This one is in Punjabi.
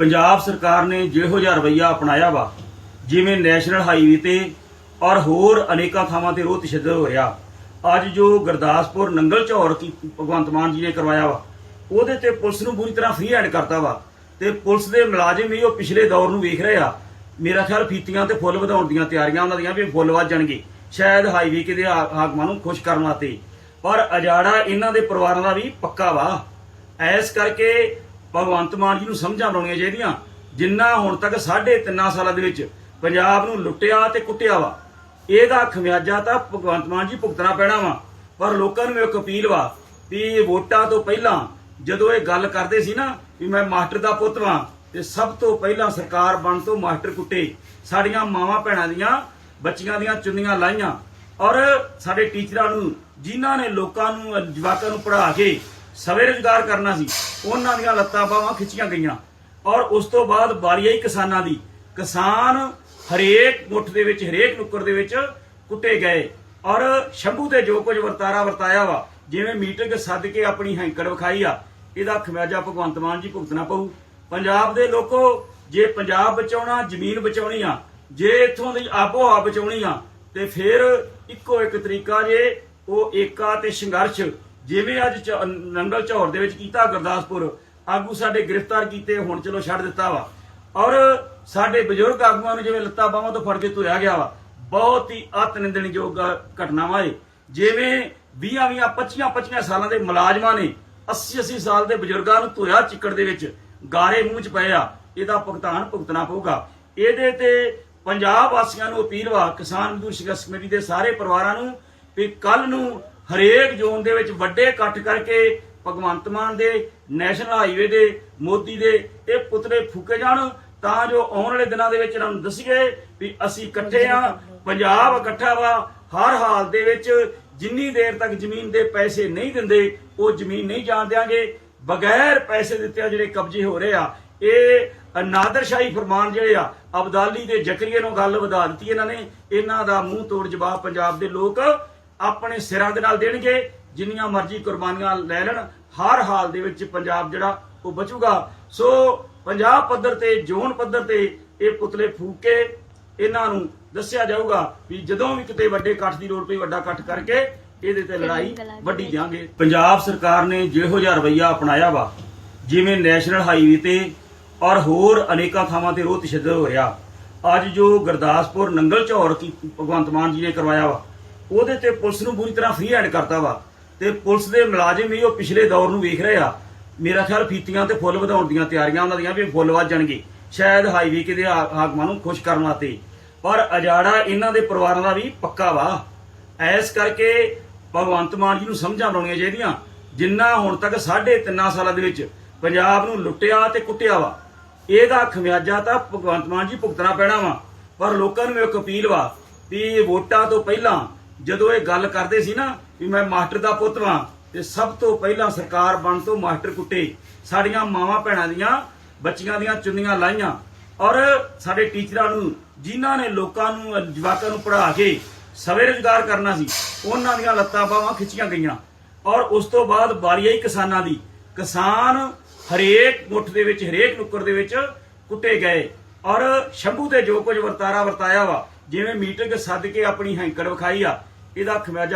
ਪੰਜਾਬ ਸਰਕਾਰ ਨੇ ਜਿਹੋ ਜਿਹਾ ਰਵੱਈਆ ਅਪਣਾਇਆ ਵਾ, ਜਿਵੇਂ ਨੈਸ਼ਨਲ ਹਾਈਵੇ ਤੇ ਔਰ ਹੋਰ ਅਨੇਕਾਂ ਥਾਵਾਂ ਤੇ ਰੋਹ ਤਸ਼ੱਦਦ ਹੋ ਅੱਜ ਜੋ ਗੁਰਦਾਸਪੁਰ ਨੰਗਲ ਝੌਰ ਕੀ ਭਗਵੰਤ ਮਾਨ ਜੀ ਨੇ ਕਰਵਾਇਆ ਵਾ, ਉਹਦੇ ਤੇ ਪੁਲਿਸ ਨੂੰ ਪੂਰੀ ਤਰ੍ਹਾਂ ਫ੍ਰੀ ਹੈਂਡ ਕਰਤਾ ਵਾ। ਤੇ ਪੁਲਿਸ ਦੇ ਮੁਲਾਜ਼ਮ ਵੀ ਉਹ ਪਿਛਲੇ ਦੌਰ ਨੂੰ ਵੇਖ ਰਹੇ ਆ। ਮੇਰਾ ਖਿਆਲ ਫੀਤੀਆਂ ਤੇ ਫੁੱਲ ਵਧਾਉਣ ਦੀਆਂ ਤਿਆਰੀਆਂ ਉਹਨਾਂ ਦੀਆਂ ਵੀ ਫੁੱਲ ਵੱਧ ਜਾਣਗੇ। ਸ਼ਾਇਦ ਹਾਈਵੇ ਕਿਤੇ ਹਾਕਮਾਂ ਨੂੰ ਖੁਸ਼ ਕਰਨ ਵਾਸਤੇ। ਪਰ ਅਜਾੜਾ ਇਹਨਾਂ ਦੇ ਪਰਿਵਾਰਾਂ ਦਾ ਵੀ ਪੱਕਾ ਵਾ। ਐਸ ਕਰਕੇ ਭਗਵੰਤ ਮਾਨ ਜੀ ਨੂੰ ਸਮਝਾਂ ਬਣਾਉਣੀਆਂ ਚਾਹੀਦੀਆਂ। ਜਿੰਨਾ ਹੁਣ ਤੱਕ ਸਾਢੇ ਤਿੰਨਾਂ ਸਾਲਾਂ ਦੇ ਵਿੱਚ ਪੰਜਾਬ ਨੂੰ ਲੁੱਟਿਆ ਤੇ ਕੁੱਟਿਆ ਵਾ, ਇਹਦਾ ਖਮਿਆਜਾ ਤਾਂ ਭਗਵੰਤ ਮਾਨ ਜੀ ਭੁਗਤਣਾ ਪੈਣਾ ਵਾ। ਪਰ ਲੋਕਾਂ ਨੂੰ ਇੱਕ ਅਪੀਲ ਵਾ ਵੀ ਵੋਟਾਂ ਤੋਂ ਪਹਿਲਾਂ ਜਦੋਂ ਇਹ ਗੱਲ ਕਰਦੇ ਸੀ ਨਾ ਵੀ ਮੈਂ ਮਾਸਟਰ ਦਾ ਪੁੱਤ ਵਾਂ, ਤੇ ਸਭ ਤੋਂ ਪਹਿਲਾਂ ਸਰਕਾਰ ਬਣ ਤੋਂ ਮਾਸਟਰ ਕੁੱਟੇ। ਸਾਡੀਆਂ ਮਾਵਾਂ ਭੈਣਾਂ ਦੀਆਂ, ਬੱਚੀਆਂ ਦੀਆਂ ਚੁੰਨੀਆਂ ਲਾਈਆਂ। ਔਰ ਸਾਡੇ ਟੀਚਰਾਂ ਨੂੰ, ਜਿਨ੍ਹਾਂ ਨੇ ਲੋਕਾਂ ਨੂੰ, ਜਵਾਕਾਂ ਨੂੰ ਪੜ੍ਹਾ ਕੇ ਸਵੇ ਰੁਜ਼ਗਾਰ ਕਰਨਾ ਸੀ। ਉਹਨਾਂ ਦੀਆਂ ਲੱਤਾਂ ਬਾਹਾਂ ਖਿੱਚੀਆਂ ਗਈਆਂ। ਔਰ ਉਸ ਤੋਂ ਬਾਅਦ ਬਾਰੀ ਆਈ ਕਿਸਾਨਾਂ ਦੀ। ਕਿਸਾਨ ਹਰੇਕ ਮੁੱਠ ਦੇ ਵਿੱਚ, ਹਰੇਕ ਨੁੱਕਰ ਦੇ ਵਿੱਚ ਕੁੱਟੇ ਗਏ। ਔਰ ਸ਼ੰਭੂ ਤੇ ਜੋ ਕੁਝ ਵਰਤਾਰਾ ਵਰਤਾਇਆ ਵਾ, ਜਿਵੇਂ ਮੀਟਿੰਗ ਸੱਦ ਕੇ ਆਪਣੀ ਹੈਂਕੜ ਵਿਖਾਈ ਆ, ਇਹਦਾ ਖਮਿਆਜਾ ਭਗਵੰਤ ਮਾਨ ਜੀ ਭੁਗਤਣਾ ਪਊ। ਪੰਜਾਬ ਦੇ ਲੋਕੋ, ਜੇ ਪੰਜਾਬ ਬਚਾਉਣਾ, ਜ਼ਮੀਨ ਬਚਾਉਣੀ ਆ, ਜੇ ਇੱਥੋਂ ਦੀ ਆਬੋ ਹਵਾ ਬਚਾਉਣੀ ਆ, ਤੇ ਫਿਰ ਇੱਕੋ ਇੱਕ ਤਰੀਕਾ ਜੇ, ਉਹ ਏਕਾ ਤੇ ਸੰਘਰਸ਼ ਜਿਵੇਂ ਅੱਜ ਨੰਗਲ ਝੌਰ ਦੇ ਵਿੱਚ ਕੀਤਾ ਗੁਰਦਾਸਪੁਰ, ਆਗੂ ਸਾਡੇ ਗ੍ਰਿਫਤਾਰ ਕੀਤੇ, ਹੁਣ ਚਲੋ ਛੱਡ ਦਿੱਤਾ ਵਾ। ਔਰ ਸਾਡੇ ਬਜ਼ੁਰਗ ਆਗੂਆਂ ਨੂੰ ਜਿਵੇਂ ਲੱਤਾਂ ਬਾਹਾਂ ਤੋਂ ਫੜ ਕੇ ਤੁਰਿਆ ਗਿਆ ਵਾ, ਬਹੁਤ ਹੀ ਅਤ ਘਟਨਾਵਾਂ ਏ ਜਿਵੇਂ 20 20 25 25 ਸਾਲਾਂ ਦੇ ਮੁਲਾਜ਼ਮਾਂ ਨੇ 80 80 ਸਾਲ ਦੇ ਬਜ਼ੁਰਗਾਂ ਨੂੰ ਧੋਇਆ ਚਿੱਕੜ ਦੇ ਵਿੱਚ, ਗਾਰੇ ਮੂੰਹ ਚ ਪਏ ਆ, ਇਹਦਾ ਭੁਗਤਾਨ ਭੁਗਤਣਾ ਪਊਗਾ। ਇਹਦੇ ਤੇ ਪੰਜਾਬ ਵਾਸੀਆਂ ਨੂੰ ਅਪੀਲ ਵਾ, ਕਿਸਾਨ ਮਜ਼ਦੂਰ ਸੰਘਰਸ਼ ਕਮੇਟੀ ਦੇ ਸਾਰੇ ਪਰਿਵਾਰਾਂ ਨੂੰ ਵੀ ਕੱਲ ਨੂੰ ਹਰੇਕ ਜ਼ੋਨ ਦੇ ਵਿੱਚ ਵੱਡੇ ਇਕੱਠ ਕਰਕੇ ਭਗਵੰਤ ਮਾਨ ਦੇ, ਨੈਸ਼ਨਲ ਹਾਈਵੇ ਦੇ, ਮੋਦੀ ਦੇ ਇਹ ਪੁਤਲੇ ਫੂਕੇ ਜਾਣ, ਤਾਂ ਜੋ ਆਉਣ ਵਾਲੇ ਦਿਨਾਂ ਦੇ ਵਿੱਚ ਇਹਨਾਂ ਨੂੰ ਦੱਸੀਏ ਵੀ ਅਸੀਂ ਇਕੱਠੇ ਆ ਪੰਜਾਬ ਇਕੱਠਾ ਵਾ, ਹਰ ਹਾਲ ਦੇ ਵਿੱਚ ਜਿੰਨੀ ਦੇਰ ਤੱਕ ਜ਼ਮੀਨ ਦੇ ਪੈਸੇ ਨਹੀਂ ਦਿੰਦੇ, ਉਹ ਜ਼ਮੀਨ ਨਹੀਂ ਜਾਣ ਦਿਆਂਗੇ। ਬਗੈਰ ਪੈਸੇ ਦਿੱਤੇ ਜਿਹੜੇ ਕਬਜ਼ੇ ਹੋ ਰਹੇ ਆ, ਇਹ ਨਾਦਰਸ਼ਾਹੀ ਫਰਮਾਨ ਜਿਹੜੇ ਆ, ਅਬਦਾਲੀ ਦੇ ਜ਼ਕਰੀਏ ਨੂੰ ਗੱਲ ਵਧਾ ਦਿੱਤੀ ਇਹਨਾਂ ਨੇ। ਇਹਨਾਂ ਦਾ ਮੂੰਹ ਤੋੜ ਜਵਾਬ ਪੰਜਾਬ ਦੇ ਲੋਕ ਆਪਣੇ ਸਿਰਾਂ ਦੇ ਨਾਲ ਦੇਣਗੇ ਜਿੰਨੀਆਂ ਮਰਜ਼ੀ ਕੁਰਬਾਨੀਆਂ ਲੈ ਲੈਣ ਹਰ ਹਾਲ ਦੇ ਵਿੱਚ ਪੰਜਾਬ ਜਿਹੜਾ ਉਹ ਬਚੂਗਾ। ਸੋ ਪੰਜਾਬ ਪੱਧਰ ਤੇ ਜ਼ੋਨ ਪੱਧਰ ਤੇ ਇਹ ਪੁਤਲੇ ਫੂਕ ਕੇ ਇਹਨਾਂ ਨੂੰ ਦੱਸਿਆ ਜਾਊਗਾ ਵੀ ਜਦੋਂ ਵੀ ਕਿਤੇ ਵੱਡੇ ਇਕੱਠ ਦੀ ਲੋੜ ਪਈ ਵੱਡਾ ਇਕੱਠ ਕਰਕੇ ਇਹਦੇ ਤੇ ਲੜਾਈ ਵੱਡੀ ਜਾਾਂਗੇ ਪੰਜਾਬ ਸਰਕਾਰ ਨੇ ਜਿਹੋ ਜਿਹਾ ਰਵੱਈਆ ਅਪਣਾਇਆ ਵਾ ਜਿਵੇਂ ਨੈਸ਼ਨਲ ਹਾਈਵੇ ਤੇ ਔਰ ਹੋਰ ਅਨੇਕਾਂ ਥਾਵਾਂ ਤੇ ਰੋਹ ਤਸ਼ੱਦਦ ਹੋ ਰਿਹਾ। ਅੱਜ ਜੋ ਗੁਰਦਾਸਪੁਰ ਨੰਗਲ ਝੌਰ ਕੀ ਭਗਵੰਤ ਮਾਨ ਜੀ ਨੇ ਕਰਵਾਇਆ ਵਾ ਉਹਦੇ ਤੇ ਪੁਲਿਸ ਨੂੰ ਪੂਰੀ ਤਰ੍ਹਾਂ ਫ੍ਰੀ ਹੈਂਡ ਕਰਤਾ ਵਾ। ਤੇ ਪੁਲਿਸ ਦੇ ਮੁਲਾਜ਼ਮ ਹੀ ਉਹ ਪਿਛਲੇ ਦੌਰ ਨੂੰ ਵੇਖ ਰਹੇ ਆ। ਮੇਰਾ ਖਿਆਲ ਫੀਤੀਆਂ ਤੇ ਫੁੱਲ ਵਧਾਉਣ ਦੀਆਂ ਤਿਆਰੀਆਂ ਉਹਨਾਂ ਦੀਆਂ ਵੀ ਫੁੱਲ ਵੱਧ ਜਾਣਗੇ। ਸ਼ਾਇਦ ਹਾਈਵੇ ਕਿਤੇ ਹਾਕਮਾਂ ਨੂੰ ਖੁਸ਼ ਕਰਨ ਵਾਸਤੇ। ਪਰ ਅਜਾੜਾ ਇਹਨਾਂ ਦੇ ਪਰਿਵਾਰਾਂ ਦਾ ਵੀ ਪੱਕਾ ਵਾ। ਐਸ ਕਰਕੇ ਭਗਵੰਤ ਮਾਨ ਜੀ ਨੂੰ ਸਮਝਾਂ ਬਣਾਉਣੀਆਂ ਚਾਹੀਦੀਆਂ। ਜਿੰਨਾ ਹੁਣ ਤੱਕ ਸਾਢੇ ਤਿੰਨਾਂ ਸਾਲਾਂ ਦੇ ਵਿੱਚ ਪੰਜਾਬ ਨੂੰ ਲੁੱਟਿਆ ਤੇ ਕੁੱਟਿਆ ਵਾ। ਇਹਦਾ ਖਮਿਆਜਾ ਤਾਂ ਭਗਵੰਤ ਮਾਨ ਜੀ ਭੁਗਤਣਾ ਪੈਣਾ ਵਾ। ਪਰ ਲੋਕਾਂ ਨੂੰ ਇੱਕ ਅਪੀਲ ਵਾ ਵੀ ਵੋਟਾਂ ਤੋਂ ਪਹਿਲਾਂ ਜਦੋਂ ਇਹ ਗੱਲ ਕਰਦੇ ਸੀ ਨਾ ਵੀ ਮੈਂ ਮਾਸਟਰ ਦਾ ਪੁੱਤ ਵਾਂ, ਤੇ ਸਭ ਤੋਂ ਪਹਿਲਾਂ ਸਰਕਾਰ ਬਣ ਤੋਂ ਮਾਸਟਰ ਕੁੱਟੇ। ਸਾਡੀਆਂ ਮਾਵਾਂ ਭੈਣਾਂ ਦੀਆਂ, ਬੱਚੀਆਂ ਦੀਆਂ ਚੁੰਨੀਆਂ ਲਾਈਆਂ। ਔਰ ਸਾਡੇ ਟੀਚਰਾਂ ਨੂੰ, ਜਿਨ੍ਹਾਂ ਨੇ ਲੋਕਾਂ ਨੂੰ, ਜਵਾਕਾਂ ਨੂੰ ਪੜ੍ਹਾ ਕੇ ਸਵੇ ਰੁਜ਼ਗਾਰ ਕਰਨਾ ਸੀ, ਉਹਨਾਂ ਦੀਆਂ ਲੱਤਾਂ ਬਾਹਾਂ ਖਿੱਚੀਆਂ ਗਈਆਂ। ਔਰ ਉਸ ਤੋਂ ਬਾਅਦ ਵਾਰੀ ਆਈ ਕਿਸਾਨਾਂ ਦੀ, ਕਿਸਾਨ ਹਰੇਕ ਮੁੱਠ ਦੇ ਵਿੱਚ, ਹਰੇਕ ਨੁੱਕਰ ਦੇ ਵਿੱਚ ਕੁੱਟੇ ਗਏ। ਔਰ ਸ਼ੰਭੂ ਤੇ ਜੋ ਕੁਝ ਵਰਤਾਰਾ ਵਰਤਾਇਆ ਵਾ ਜਿਵੇਂ ਮੀਟਿੰਗ ਸੱਦ ਕੇ ਆਪਣੀ ਹੈਂਕੜ ਵਿਖਾਈ ਆ ਇਹਦਾ ਖਮਿਆਜਾ